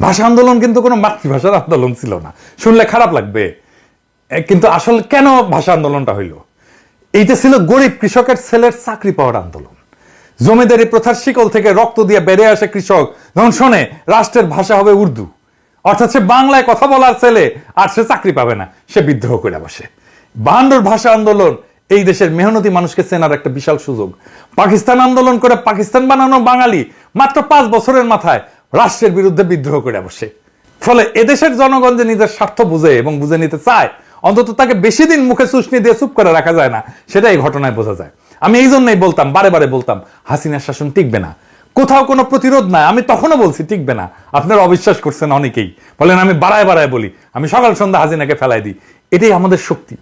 ভাষা আন্দোলন কিন্তু কোনো মাতৃভাষার আন্দোলন ছিল না। শুনলে খারাপ লাগবে। কিন্তু আসল কেন ভাষা আন্দোলনটা হইল? এইটা ছিল গরিব কৃষকের ছেলের চাকরি পাওয়ার আন্দোলন। জমিদারি প্রথার শিকল থেকে রক্ত দিয়ে বেড়ে আসে কৃষক। যখন শোনে, রাষ্ট্রের ভাষা হবে উর্দু। অর্থাৎ সে বাংলায় কথা বলার ছেলে, আর সে চাকরি পাবে না। সে বিদ্রোহ করে বসে। বাহান্নর ভাষা আন্দোলন, এই দেশের মেহনতি মানুষকে চেনার একটা বিশাল সুযোগ। পাকিস্তান আন্দোলন করে পাকিস্তান বানানো বাঙালি মাত্র পাঁচ বছরের মাথায় রাষ্ট্রের বিরুদ্ধে বিদ্রোহ করে বসে। ফলে এদেশের জনগণ যে নিজের স্বার্থ বুঝে এবং বুঝে নিতে চায়, অন্তত তাকে বেশি দিন মুখে সুশনি দিয়ে চুপ করে রাখা যায় না, সেটা এই ঘটনায় বোঝা যায়। আমি এই জন্যই বলতাম, বারে বারে বলতাম, হাসিনার শাসন টিকবে না। কোথাও কোনো প্রতিরোধ নাই, আমি তখনও বলছি টিকবে না। আপনারা অবিশ্বাস করছেন অনেকেই। বলেন, আমি বাড়ায় বাড়ায় বলি, আমি সকাল সন্ধ্যা হাসিনাকে ফেলাই দিই। এটাই আমাদের শক্তি।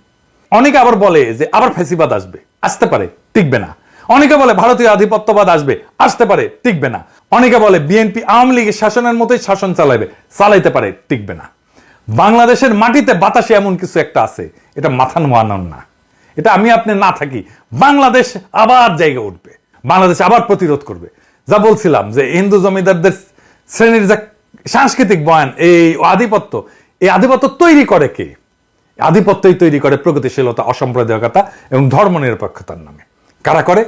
অনেকে আবার বলে যে, আবার ফেসিবাদ আসবে। আসতে পারে, টিকবে না। অনেকে বলে ভারতীয় আধিপত্যবাদ আসবে, আসতে পারে, টিকবে না। অনেকে বলে বিএনপি আওয়ামী লীগের শাসনের মতোই শাসন চালাবে, চালাইতে পারে, টিকবে না। বাংলাদেশের মাটিতে বাতাসে এমন কিছু একটা আছে, এটা মাথা নোয়ানোর না। এটা আমি আপনি না থাকি, বাংলাদেশ আবার জায়গা উঠবে, বাংলাদেশ আবার প্রতিরোধ করবে। যা বলছিলাম যে হিন্দু জমিদারদের শ্রেণির যা সাংস্কৃতিক বয়ান, এই আধিপত্য এই আধিপত্য তৈরি করে কে? আধিপত্যই তৈরি করে প্রগতিশীলতা, অসাম্প্রদায়িকতা এবং ধর্মনিরপেক্ষতার নামে। কারা করে?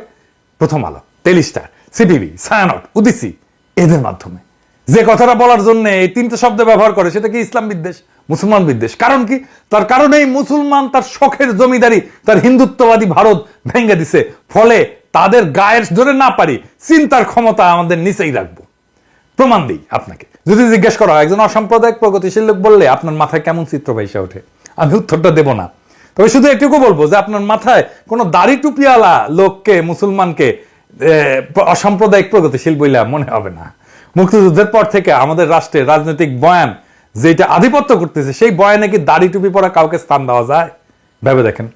প্রথম আলো টেলিস্টার সিটিভি সায়ানট উদিসি এদের মাধ্যমে। যে কথাটা বলার জন্য এই তিনটে শব্দ ব্যবহার করে, সেটা কি ইসলাম বিদ্বেষ? মুসলমান বিদ্বেষ। কারণ কি? তার কারণে এই মুসলমান তার শখের জমিদারি, তার হিন্দুত্ববাদী ভারত ভেঙে দিছে। ফলে তাদের গায়ের ধরে না পারি চিন্তার ক্ষমতা আমাদের নিচেই রাখব। প্রমাণ দিই আপনাকে। যদি জিজ্ঞেস করা হয়, একজন অসাম্প্রদায়িক প্রগতিশীল লোক বললে, আপনার মাথায় কেমন চিত্র ভাইসা ওঠে? আমি উত্তরটা দেব না। তবে শুধু এটুকু বলব যে আপনার মাথায় কোনো দাড়ি টুপিওয়ালা লোককে, মুসলমানকে অসাম্প্রদায়িক প্রগতিশীল বইলে মনে হবে না। মুক্তিযুদ্ধের পর থেকে আমাদের রাষ্ট্রের রাজনৈতিক বয়ান যেটা আধিপত্য করতেছে, সেই বয়ানে কি দাড়ি টুপি পরা কাউকে স্থান দেওয়া যায়? ভেবে দেখেন।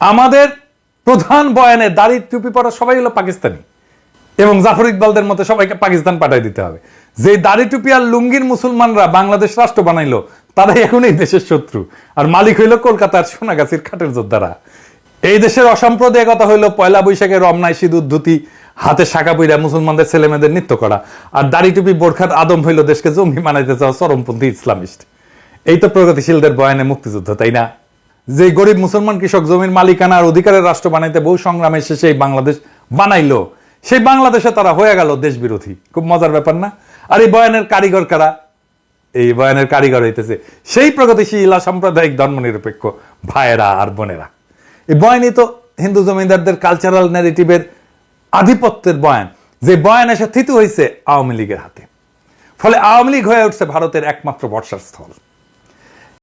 আমাদের প্রধান বয়ানে দাড়ি টুপি পরা সবাই হলো পাকিস্তানি। এবং জাফর ইকবালদের মতো সবাইকে পাকিস্তান পাঠাই দিতে হবে। যে দাড়ি টুপি আর লুঙ্গির মুসলমানরা বাংলাদেশ রাষ্ট্র বানাইলো, তারাই এখন এই দেশের শত্রু। আর মালিক হইল কলকাতার সোনাগাছির খাটের যোদ্ধারা। এই দেশের অসাম্প্রদায়িকতা হইল পয়লা বৈশাখে রমনায় সিঁদুর ধুতি, হাতে শাখা পইরা মুসলমানদের ছেলে মেয়েদের নৃত্য করা। আর দাড়ি টুপি বোরখার আদম হইল দেশকে জঙ্গি মানাইতে চাওয়া চরমপন্থী ইসলামিস্ট। এই তো প্রগতিশীলদের বয়ানে মুক্তিযুদ্ধ, তাই না? যে গরিব মুসলমান কৃষক জমির মালিকানা আর অধিকারের রাষ্ট্র বানাইতে বহু সংগ্রামের শেষে এই বাংলাদেশ বানাইলো। সেই বাংলাদেশে তারা হয়ে গেল দেশ বিরোধী খুব মজার ব্যাপার না? আর এই বয়ানের কারিগর কারা? এই বয়ানের কারিগর হইতেছে সেই প্রগতিশীল সাম্প্রদায়িক ধর্মনিরপেক্ষ ভাইয়েরা আর বোনেরা। এই বয়ানই তো হিন্দু জমিদারদের কালচারাল ন্যারেটিভের আধিপত্যের বয়ান। যে বয়ান এসে থিতু হয়েছে আওয়ামী লীগের হাতে। ফলে আওয়ামী লীগ হয়ে উঠছে ভারতের একমাত্র বর্ষার স্থল।